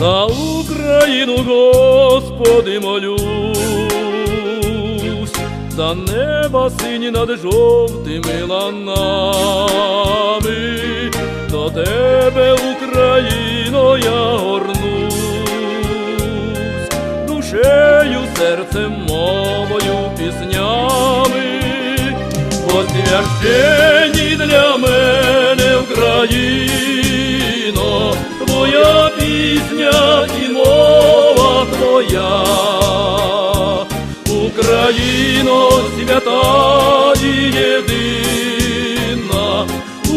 За Україну, Господи, молюсь, за неба сині над жовтими ланами, до тебе, Україно, я горнусь, душею, серцем, мовою, піснями, посвящені для мене Україно, твоя пісня і мова твоя. Україно свята і єдина,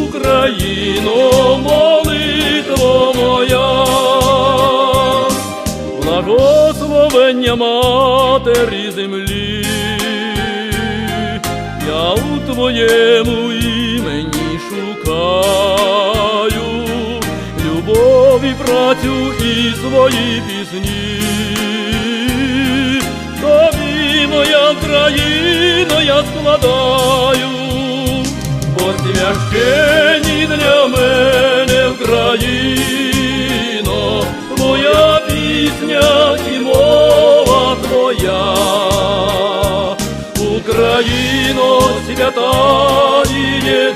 Україно, молитва моя, благословення матері землі, я у твоєму імені шукаю любові, працю і свої пісні. Тобі, моя Україно, я складаю, посвящені для мене Україно, твоя пісня і мова твоя, Україно свята і єдина,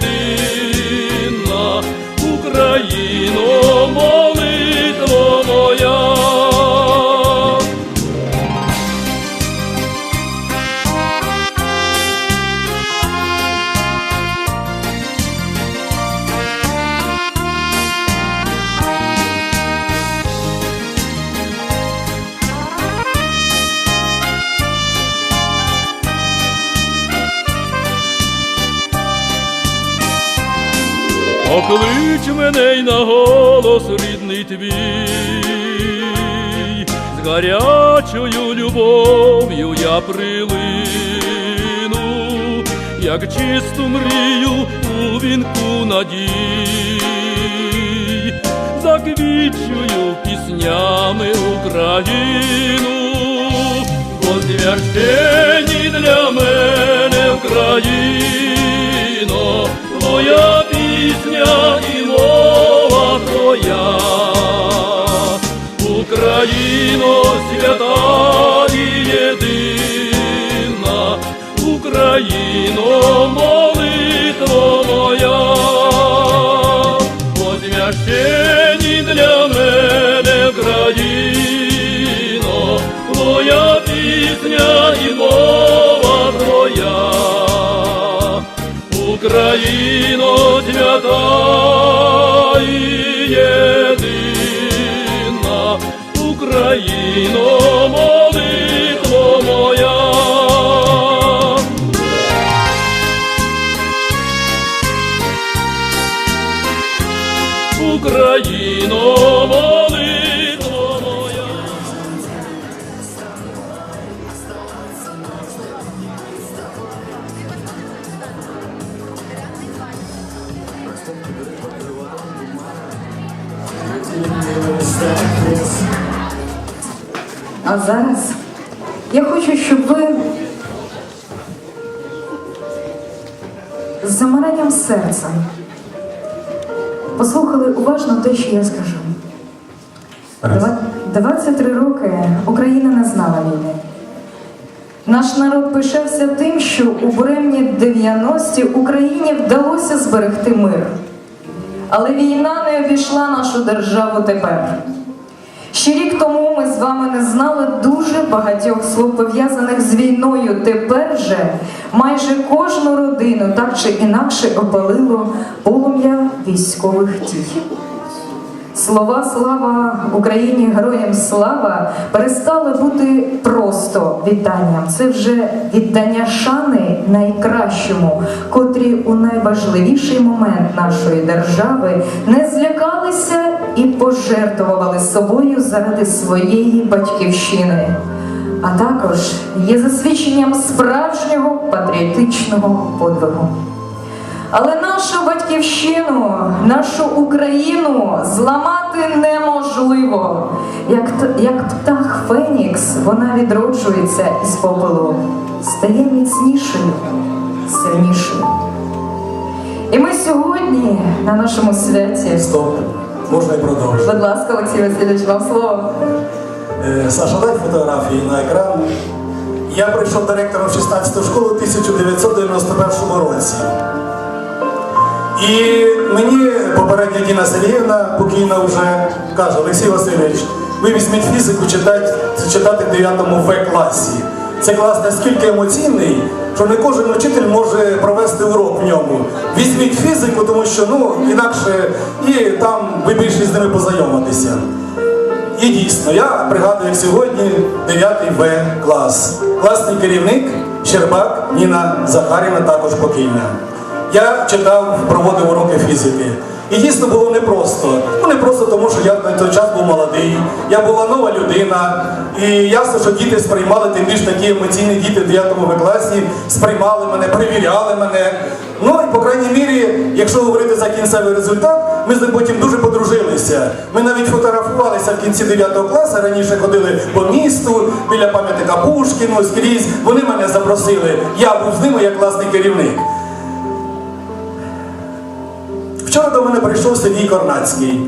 заквічую піснями Україну, посвящені для мене Україно, твоя пісня і мова твоя, Україно свята і єдина, Україно, молитва моя, Україно, твоя пісня і мова твоя. Україно свята і єдина, Україно, народ тим, що у буремні 90-ті Україні вдалося зберегти мир. Але війна не обійшла нашу державу тепер. Ще рік тому ми з вами не знали дуже багатьох слов пов'язаних з війною. Тепер же майже кожну родину так чи інакше опалило полум'я військових дій. Слова слава Україні, героям слава перестали бути просто вітанням. Це вже віддання шани найкращому, котрі у найважливіший момент нашої держави не злякалися і пожертвували собою заради своєї батьківщини. А також є засвідченням справжнього патріотичного подвигу. Але нашу батьківщину, нашу Україну зламати неможливо. Як, як птах Фенікс, вона відроджується із попелу, стає міцнішою, сильнішою. І ми сьогодні на нашому святі Стоп. можна і продовжити. Будь ласка, Олексій Васильович, вам слово. Е, Саша, дай фотографії на екран. Я прийшов директором 16 школи у 1991 році. І мені попередня Діна Сергіївна, покійна вже, каже, Олексій Васильович, ви візьміть фізику читати, читати в 9 В класі. Це клас настільки емоційний, що не кожен учитель може провести урок в ньому. Візьміть фізику, тому що ну, інакше і там ви більше з ними познайомитеся. І дійсно, я пригадую, сьогодні 9 В клас. Класний керівник Щербак Ніна Захарівна також покійна. Я читав, проводив уроки фізики. І дійсно було непросто. Ну не просто тому, що я на той час був молодий, я була нова людина. І ясно, що діти сприймали, тим більш такі емоційні діти в 9 класі, сприймали мене, перевіряли мене. Ну і по крайній мірі, якщо говорити за кінцевий результат, ми з ним потім дуже подружилися. Ми навіть фотографувалися в кінці 9 класу, раніше ходили по місту, біля пам'ятника Пушкіну, скрізь. Вони мене запросили. Я був з ними як класний керівник. Вчора до мене прийшов Сергій Корнацький.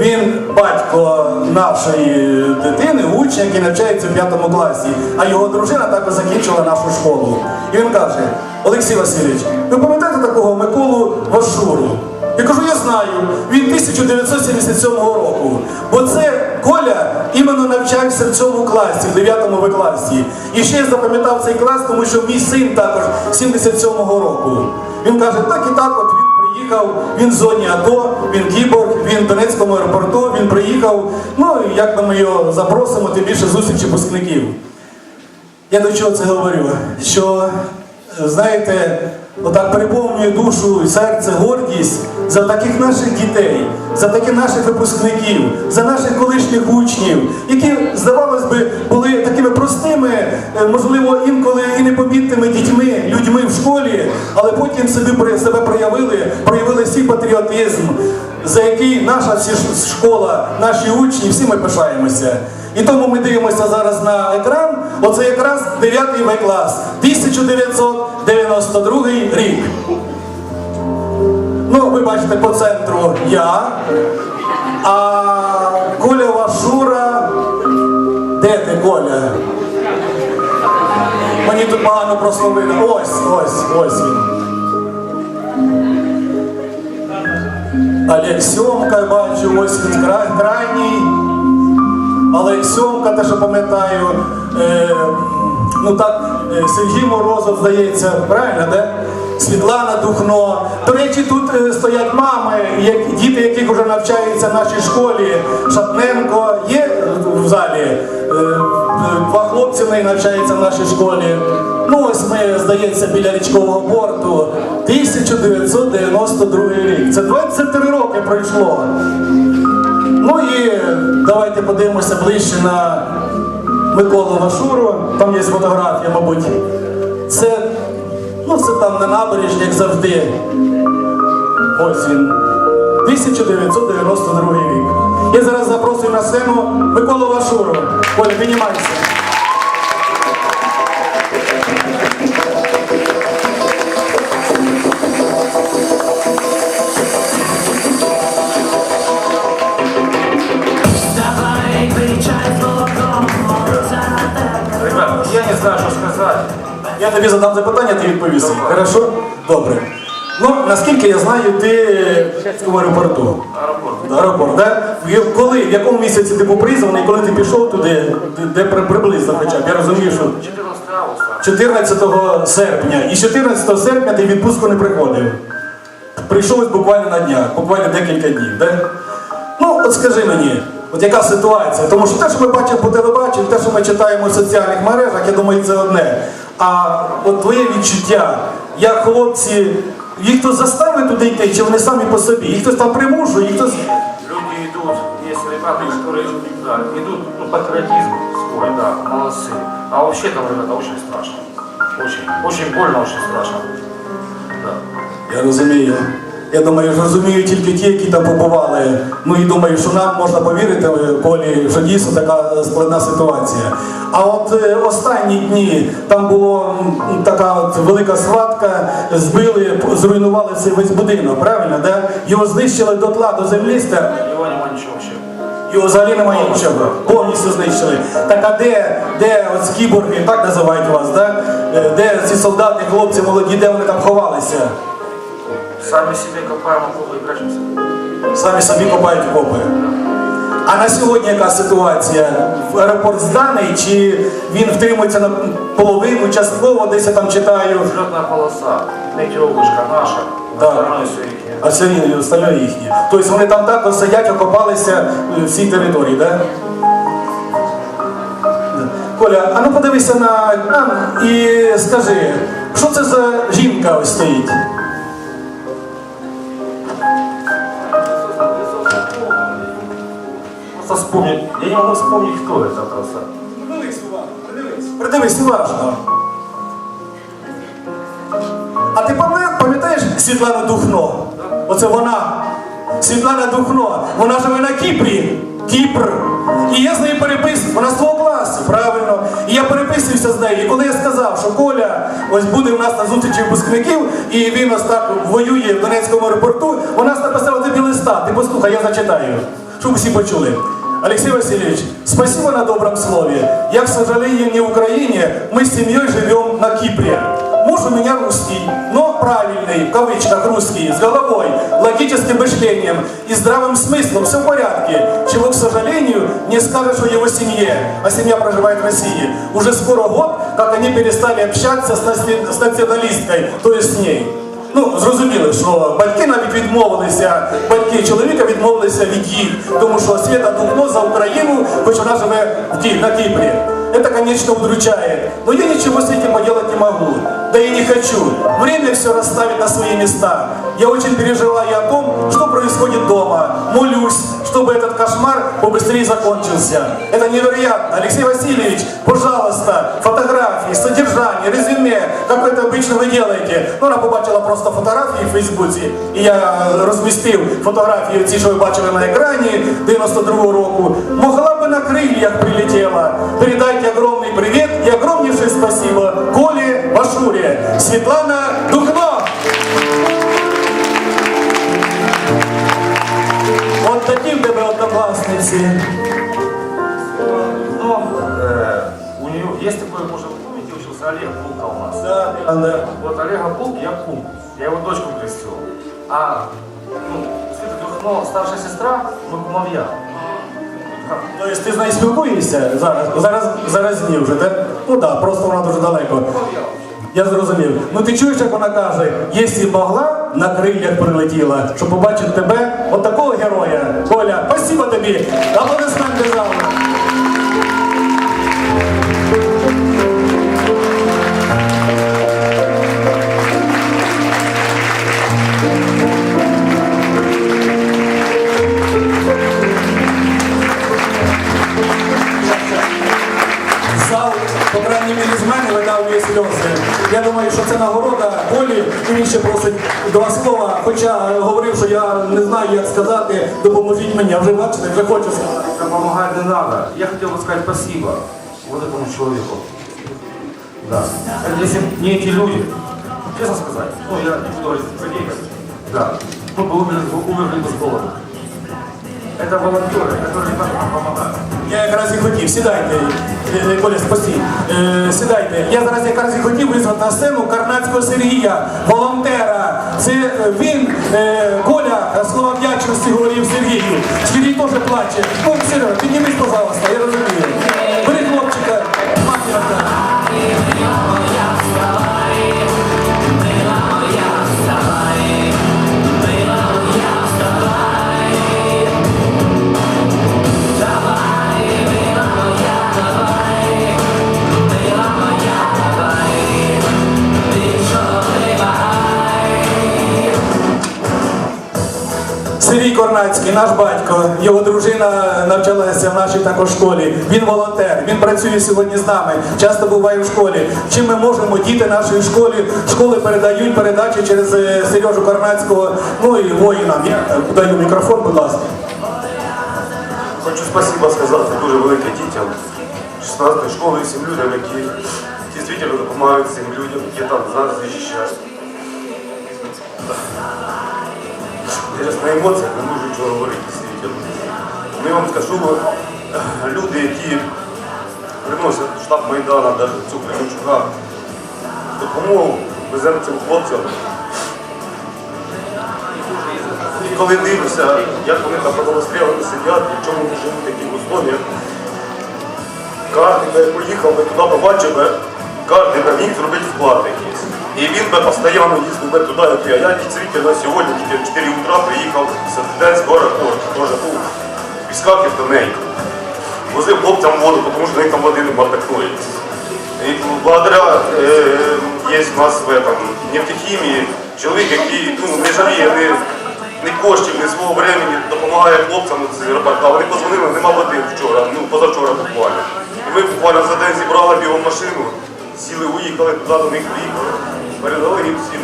Він батько нашої дитини, учня, який навчається в 5 класі, а його дружина також закінчила нашу школу. І він каже: Олексій Васильович, ви пам'ятаєте такого Миколу Вашуру? Я кажу, я знаю, він 1977 року. Бо це Коля іменно навчався в цьому класі, в 9 В класі. І ще я запам'ятав цей клас, тому що мій син також 77-го року. Він каже, так і так, от він приїхав, він в зоні АТО, він кіборг, він в Донецькому аеропорту, він приїхав. Ну, як ми його запросимо, тим більше зустрічі випускників. Я до чого це говорю? Що, е, знаєте, отак переповнює душу і серце гордість за таких наших дітей, за таких наших випускників, за наших колишніх учнів, які, здавалось би, були такими простими, е, можливо, інколи і непомітними дітьми, людьми в школі, але потім при- себе проявили, проявили свій патріотизм, за який наша всі школа, наші учні, всі ми пишаємося. І тому ми дивимося зараз на екран. Оце якраз 9 В клас, 1992 рік. Ну, ви бачите по центру я, а Коля Вашура. Де ти, Коля? Мені тут погано просто видно. Ось, ось, ось він. Олег Сьомка, бачу, ось він крайній. Олег Сьомка, те, що пам'ятаю. Е, ну так, е, Сергій Морозов, здається, правильно, де? Світлана Духно. До речі, тут е, стоять мами, як, діти, яких вже навчаються в нашій школі. Шатненко є в залі. Два хлопці в навчаються в нашій школі. Ну ось ми, здається, біля річкового порту. 1992 рік. Це 23 роки пройшло. Ну і давайте подивимося ближче на Миколу Вашурова, Там є фотографія, мабуть. Це, ну, це там на набережні, як завжди. Ось він. 1992 рік. Я зараз запрошую на сцену Миколу Вашуру. Оля, піднімайся. Знаю, що сказати. Я тобі задам запитання, ти відповіси. Хорошо? Добре. Ну, наскільки я знаю, ти в аеропорту. Аеропорт. Аеропорт, да? В- Коли, в якому місяці ти був призваний, коли ти пішов туди, де, де приблизно хоча б, я розумію, що 14 серпня. І 14 серпня ти в відпустку не приходив. Прийшов буквально на днях, буквально декілька днів. Да? Ну, от скажи мені, от яка ситуація? Тому що те, що ми бачимо по телебаченню, те, що ми читаємо в соціальних мережах, я думаю, це одне. А от твоє відчуття, як хлопці, їх хтось заставить туди йти, чи вони самі по собі? Їх хтось там примушує, їх хтось. Люди идут, есть ребята, которые да, идут, ну, патриотизм свой, да, молодцы. А вообще там, ребята, очень страшно. Очень, очень больно, очень страшно. Да. Я розумію. Я думаю, що розуміють тільки ті, які там побували. Ну і думаю, що нам можна повірити, Колі, що дійсно така складна ситуація. А от е, останні дні там була така от велика сватка, збили, зруйнували цей весь будинок, правильно? Да? Його знищили до тла, до землі. сте- Его нема ничего вообще. Його взагалі немає нічого, повністю знищили. Так а де, де ось кіборги, так називають вас, да? Е, де ці солдати, хлопці молоді, де вони там ховалися? Сами себе копаем окопы и прячемся. Самі собі копають копи. А на сьогодні яка ситуація? Аеропорт зданий чи він втримується на половину, частково, десь я там читаю. Взлетная полоса, метеовышка наша, Так. все. А все рівно і остальне їхнє. Тобто вони там також сидять, окопалися е, всій території, так? Да? Коля, а ну подивися на екран і скажи, що це за жінка ось стоїть? Просто вспомнить. Я не могу вспомнить, кто это просто. Придивись уважно, придивись. Придивись уважно. А ти пам'я- пам'ятаєш Світлану Духно? Оце вона. Світлана Духно. Вона живе на Кіпрі. Кіпр. І я з нею переписую. Вона з твого класу, правильно. І я переписуюся з нею. І коли я сказав, що Коля ось буде у нас на зустрічі випускників, і він ось так воює в Донецькому аеропорту, вона написала тобі листа. Ти послухай, я зачитаю, щоб всі почули. Алексей Васильевич, спасибо на добром слове. Я, к сожалению, не в Украине, мы с семьей живем на Кипре. Муж у меня русский, но правильный, в кавычках русский, с головой, логическим мышлением и здравым смыслом, все в порядке. Чего, к сожалению, не скажешь о его семье, а семья проживает в России. Уже скоро год, как они перестали общаться с наси- с националисткой, то есть с ней. Ну, зрозуміло, що батьки навіть відмовилися, батьки чоловіка відмовилися від їх, тому що Свята Духно за Україну, хоч вона живе в Ки- на Кипре. Это, конечно, удручає. Но я ничего с этим поделать не могу. Да и не хочу. Время все расставит на свои места. Я очень переживаю о том, что происходит дома. Молюсь, чтобы этот кошмар побыстрее закончился. Это невероятно. Алексей Васильевич, пожалуйста, фотографии, содержание, резюме, как вы это обычно вы делаете. Ну, вона побачила просто фотографії в Фейсбуці, і я е, розмістив фотографії, ці, що ви бачили на екрані 92-го року. Могла би на крильях прилетіла. Передайте огромний привіт і огромніше спасибо Колі Башурі. Світлана Духно. От такі в тебе однокласниці. Ну, э, у нее есть такой, может, вы помните, учился Олег Булка у нас. Да, да. Вот Олега Булк, я Пум. Я его дочку крестил. А, ну, Света Духно, старшая сестра, мы кумовья. Тобто ти з нею спілкуєшся зараз? Зараз, зараз ні вже, так? Ну так, да, просто вона дуже далеко. Я зрозумів. Ну ти чуєш, як вона каже, якщо могла, на крилях прилетіла, щоб побачити тебе, от такого героя. Коля, спасибо тобі. Аплодисмент державна. мене видавлює сльози. Я думаю, що це нагорода Колі, і він ще просить два слова, хоча говорив, що я не знаю, як сказати, допоможіть мені. А вже бачите, вже хочу сказати. Да помогать не надо. Я хотел бы сказать спасибо вот этому человеку. Да. Если б не эти люди, честно сказать, ну я не буду говорить про денег, да, мы бы умерли, умерли бы с голоду. Это волонтеры, которые так нам помогают. Я якраз і хотів, сідайте, Е, е, Коля, спасі. Е, сідайте. Я зараз якраз і хотів визвати на сцену Карнацького Сергія, волонтера. Це е, він, е, Коля, е, слова вдячності говорив Сергію. Сергій теж плаче. Ну, Серега, піднімись, пожалуйста, я розумію. Сергій Корнацький. Наш батько, його дружина навчалася в нашій також школі. Він волонтер, він працює сьогодні з нами, часто буває в школі. Чим ми можемо діти нашої школи, школи передають передачі через е, Сережу Корнацького, ну і воїнам. Я даю мікрофон, будь ласка. Хочу спасибо сказати дуже велике дітям 16 школи і всім людям, які дійсно допомагають цим людям, які там зараз захищають. Зараз на емоціях не можу нічого говорити дійсно. Ну, вам скажу, е, люди, які приносять штаб Майдана, навіть цю Кременчука, допомогу веземо цим хлопцям. І коли дивишся, як вони там продовострілами сидять, і в чому вони живуть в таких условиях, кожен би поїхав би туди, побачив би, кожен міг зробити вклад якийсь. І він би постійно їздив би туди, як я. Я дійсно сьогодні тільки в 4 утра приїхав з Сенденського аеропорту, теж був в пісках і в Донейку. Возив хлопцям воду, тому що в них там води нема такої. І благодаря е, є в нас в этом, нефтехімії чоловік, який ну, не жаліє ні, ні коштів, ні свого времени, допомагає хлопцям з аеропорта. Вони позвонили, нема води вчора, ну позавчора буквально. І ми буквально за день зібрали бігом машину, сіли, уїхали туди до них, приїхали, передали їм всім.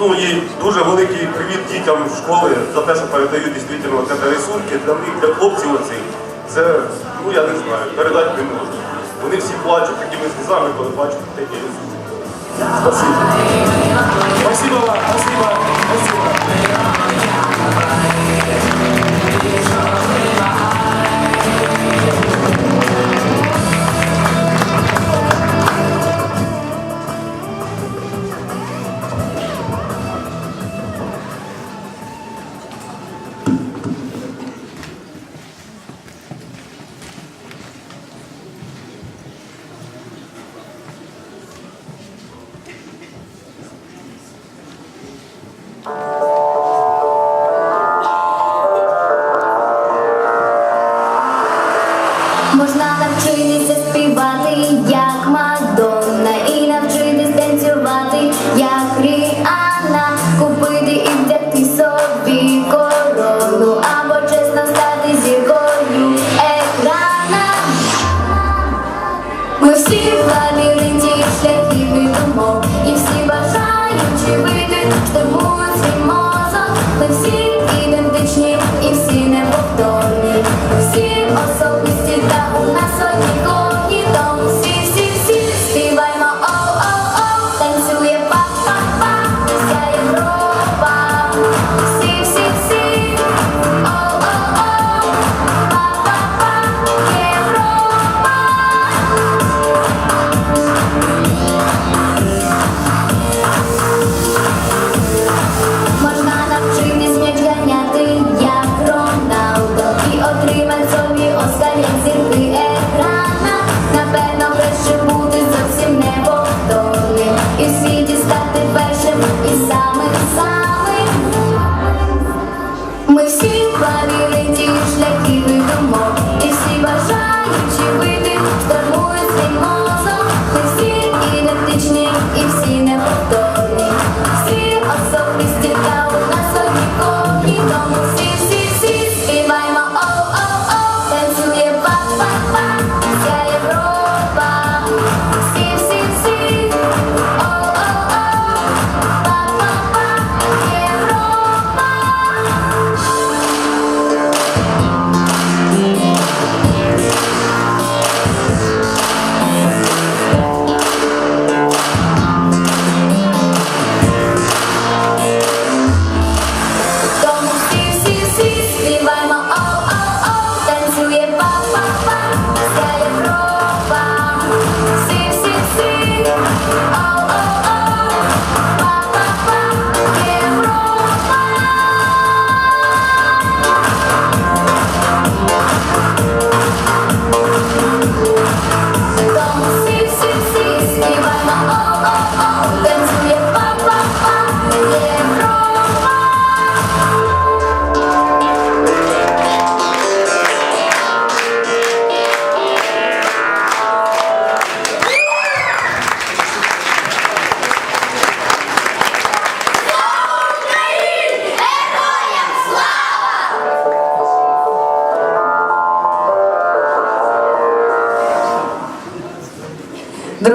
Ну і дуже великий привіт дітям школи за те, що передають дійсно це рисунки для них, для хлопців оцих. Це, ну я не знаю, передати не можу. Вони всі плачуть такими слізами, коли бачать такі рисунки. Спасибо. Спасибо вам, спасибо, спасибо.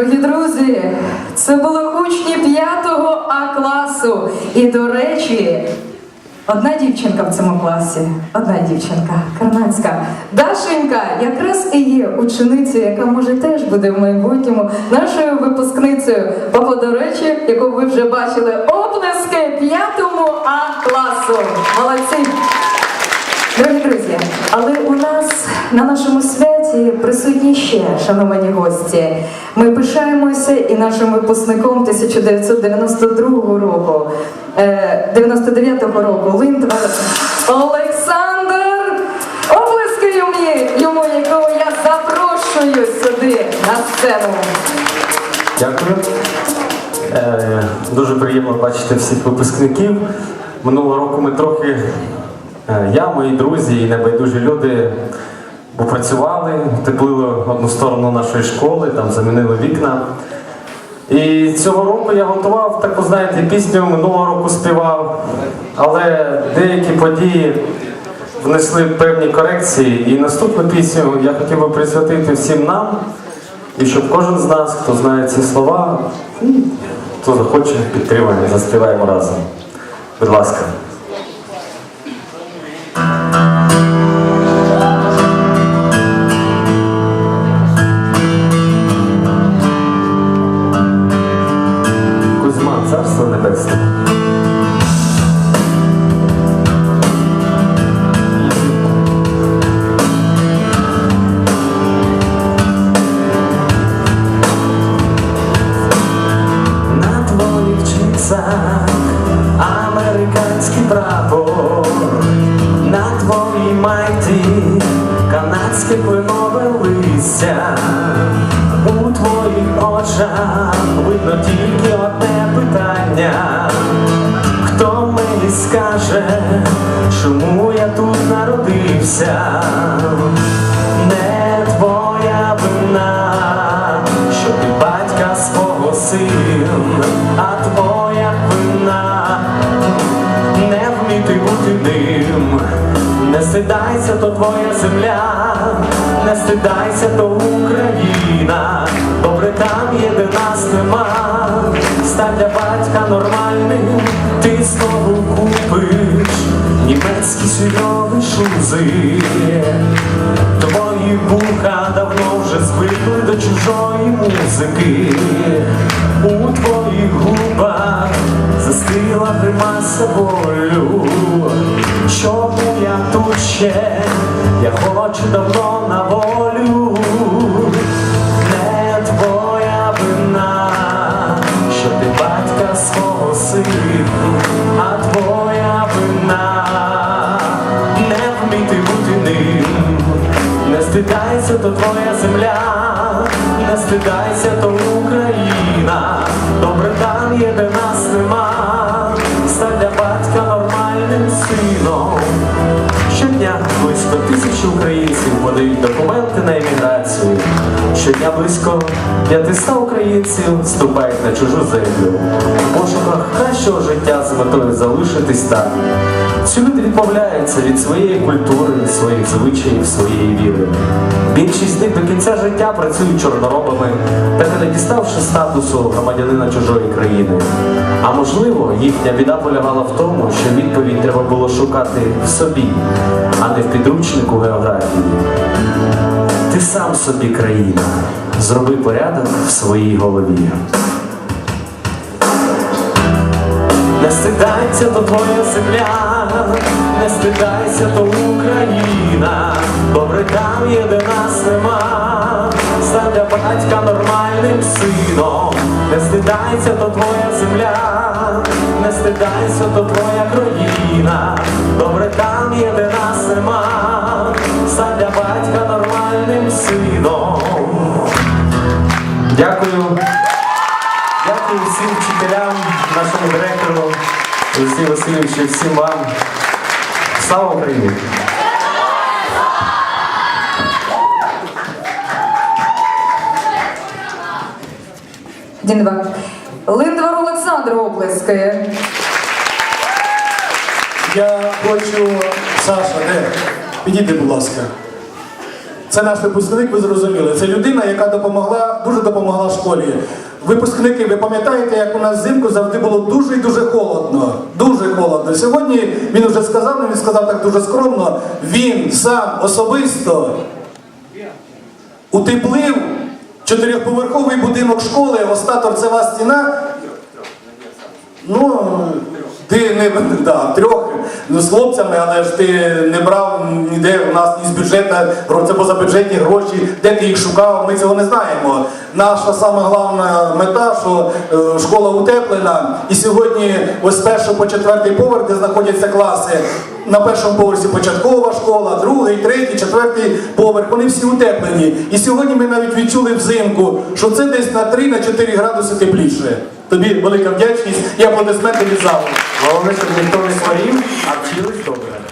Дорогі друзі, це були учні 5 А класу. І, до речі, одна дівчинка в цьому класі, одна дівчинка, карнацька. Дашенька якраз і є ученицею, яка може теж буде в майбутньому нашою випускницею. Папа, до речі, яку ви вже бачили, оплески 5 А класу. Молодці! Дорогі друзі, але у нас на нашому святі присутні ще шановані гості. Ми пишаємося і нашим випускником 1992 року, е, 99-го року Линдва Олександр. Оплески йому, якого я запрошую сюди на сцену. Дякую. Е, дуже приємно бачити всіх випускників. Минулого року ми трохи, е, я, мої друзі і небайдужі люди попрацювали, теплили одну сторону нашої школи, там замінили вікна. І цього року я готував таку, знаєте, пісню минулого року співав, але деякі події внесли певні корекції. І наступну пісню я хотів би присвятити всім нам. І щоб кожен з нас, хто знає ці слова, хто захоче, підтримає, заспіваємо разом. Будь ласка. Не твоя вина, що ти батька свого син, а твоя вина не вміти бути ним. Не стидайся, то твоя земля, не стидайся, то Україна, добре там є, де нас нема. Стань для батька нормальним, ти знову купиш німецькі сільові шузи. Твої вуха давно вже звикли до чужої музики. У твоїх губах застигла примаса болю. Чому я тут ще? Я хочу давно на волю. То твоя земля, не стидайся, то Україна, добре там є, де нас нема, стань для батька нормальним сином. Щодня близько тисячі українців подають документи на еміграцію. Щодня близько 500 українців вступають на чужу землю у пошуках кращого життя з метою залишитись там. Ці люди відмовляються від своєї культури, своїх звичаїв, своєї віри. Більшість з них до кінця життя працюють чорноробами, так і не діставши статусу громадянина чужої країни. А можливо, їхня біда полягала в тому, що відповідь треба було шукати в собі, а не в підручнику географії. Ти сам собі країна, зроби порядок в своїй голові. Не стидайся, то твоя земля, не стидайся, то Україна, добре там є, де нас нема, стань для батька нормальним сином, не стидайся, то твоя земля, не стидайся, то твоя країна, добре там є, де нас нема, стань для батька нормальним сином. Дякую. Дякую всім вчителям, нашому директору Олексію Васильовичу, всім вам. Слава Україні! Дінва. Линдвар Олександр оплески. Я хочу, Саша, де? Підійди, будь ласка. Це наш випускник, ви зрозуміли. Це людина, яка допомогла, дуже допомогла школі. Випускники, ви пам'ятаєте, як у нас взимку завжди було дуже і дуже холодно. Дуже холодно. Сьогодні він вже сказав, він сказав так дуже скромно. Він сам особисто утеплив чотирьохповерховий будинок школи, оста торцева стіна. Ну, ти не да, трьох ну, з хлопцями, але ж ти не брав ніде у нас ні з бюджету, це позабюджетні гроші, де ти їх шукав, ми цього не знаємо. Наша сама головна мета, що е, школа утеплена, і сьогодні ось з першого по четвертий поверх, де знаходяться класи, на першому поверсі початкова школа, другий, третій, четвертий поверх, вони всі утеплені. І сьогодні ми навіть відчули взимку, що це десь на 3-4 градуси тепліше. Тобі велика вдячність і аплодисменти від залу. Головне, щоб ніхто не своїм, а вчились добре.